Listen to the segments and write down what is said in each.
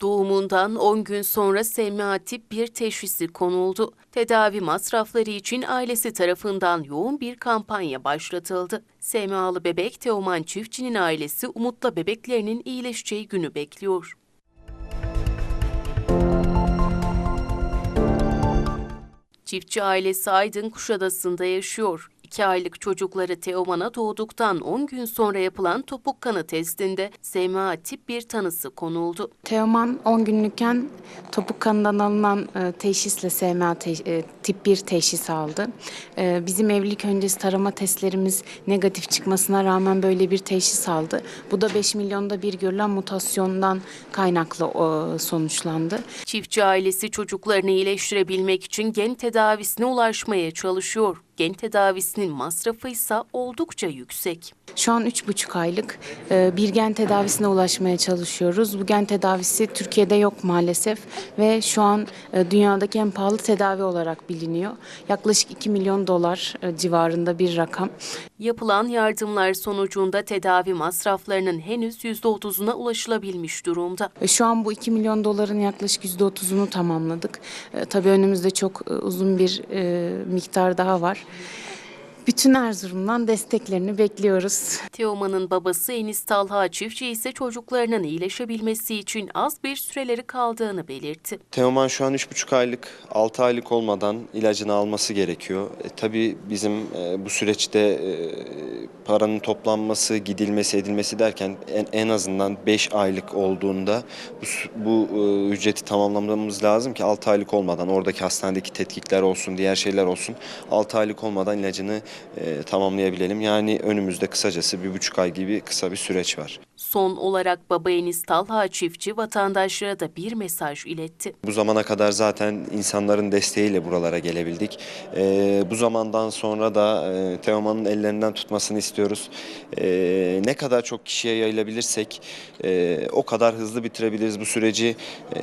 Doğumundan 10 gün sonra SMA tip 1 teşhisi konuldu. Tedavi masrafları için ailesi tarafından yoğun bir kampanya başlatıldı. SMA'lı bebek Teoman Çiftçi'nin ailesi umutla bebeklerinin iyileşeceği günü bekliyor. Çiftçi ailesi Aydın Kuşadası'nda yaşıyor. 2 aylık çocukları Teoman'a doğduktan 10 gün sonra yapılan topuk kanı testinde SMA tip 1 tanısı konuldu. Teoman 10 günlükken topuk kanından alınan e, teşhisle SMA te- e, tip 1 teşhis aldı. E, bizim evlilik öncesi tarama testlerimiz negatif çıkmasına rağmen böyle bir teşhis aldı. Bu da 5 milyonda bir görülen mutasyondan kaynaklı e, sonuçlandı. Çiftçi ailesi çocuklarını iyileştirebilmek için gen tedavisine ulaşmaya çalışıyor. Gen tedavisinin masrafı ise oldukça yüksek. Şu an 3,5 aylık e, bir gen tedavisine ulaşmaya çalışıyoruz. Bu gen tedavisi Türkiye'de yok maalesef ve şu an e, dünyadaki en pahalı tedavi olarak biliniyor. Yaklaşık 2 milyon dolar e, civarında bir rakam. Yapılan yardımlar sonucunda tedavi masraflarının henüz %30'una ulaşılabilmiş durumda. Şu an bu 2 milyon doların yaklaşık %30'unu tamamladık. Tabii önümüzde çok uzun bir miktar daha var. Bütün Erzurum'dan desteklerini bekliyoruz. Teoman'ın babası Enis Talha Çiftçi ise çocuklarının iyileşebilmesi için az bir süreleri kaldığını belirtti. Teoman şu an 3,5 aylık, 6 aylık olmadan ilacını alması gerekiyor. E, tabii bizim e, bu süreçte e, paranın toplanması, gidilmesi, edilmesi derken en, en azından 5 aylık olduğunda bu, bu e, ücreti tamamlamamız lazım ki 6 aylık olmadan oradaki hastanedeki tetkikler olsun, diğer şeyler olsun 6 aylık olmadan ilacını e, tamamlayabilelim. Yani önümüzde kısacası bir buçuk ay gibi kısa bir süreç var. Son olarak baba Enis Talha Çiftçi vatandaşlara da bir mesaj iletti. Bu zamana kadar zaten insanların desteğiyle buralara gelebildik. Ee, bu zamandan sonra da e, Teoman'ın ellerinden tutmasını istiyoruz. Ee, ne kadar çok kişiye yayılabilirsek e, o kadar hızlı bitirebiliriz bu süreci. Ee,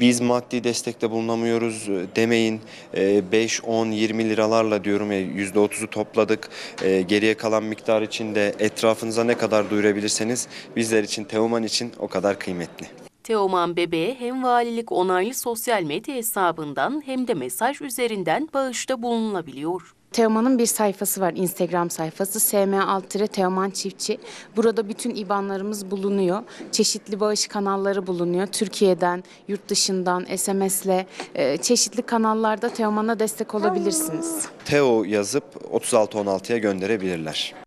biz maddi destekte bulunamıyoruz e, demeyin. Ee, 5, 10, 20 liralarla diyorum ya %30'u topladık. Ee, geriye kalan miktar için de etrafınıza ne kadar duyurabilirseniz bizler için, Teoman için o kadar kıymetli. Teoman bebeğe hem valilik onaylı sosyal medya hesabından hem de mesaj üzerinden bağışta bulunulabiliyor. Teoman'ın bir sayfası var, Instagram sayfası. SM alt Teoman Çiftçi. Burada bütün IBAN'larımız bulunuyor. Çeşitli bağış kanalları bulunuyor. Türkiye'den, yurt dışından, SMS'le e, çeşitli kanallarda Teoman'a destek olabilirsiniz. Teo yazıp 3616'ya gönderebilirler.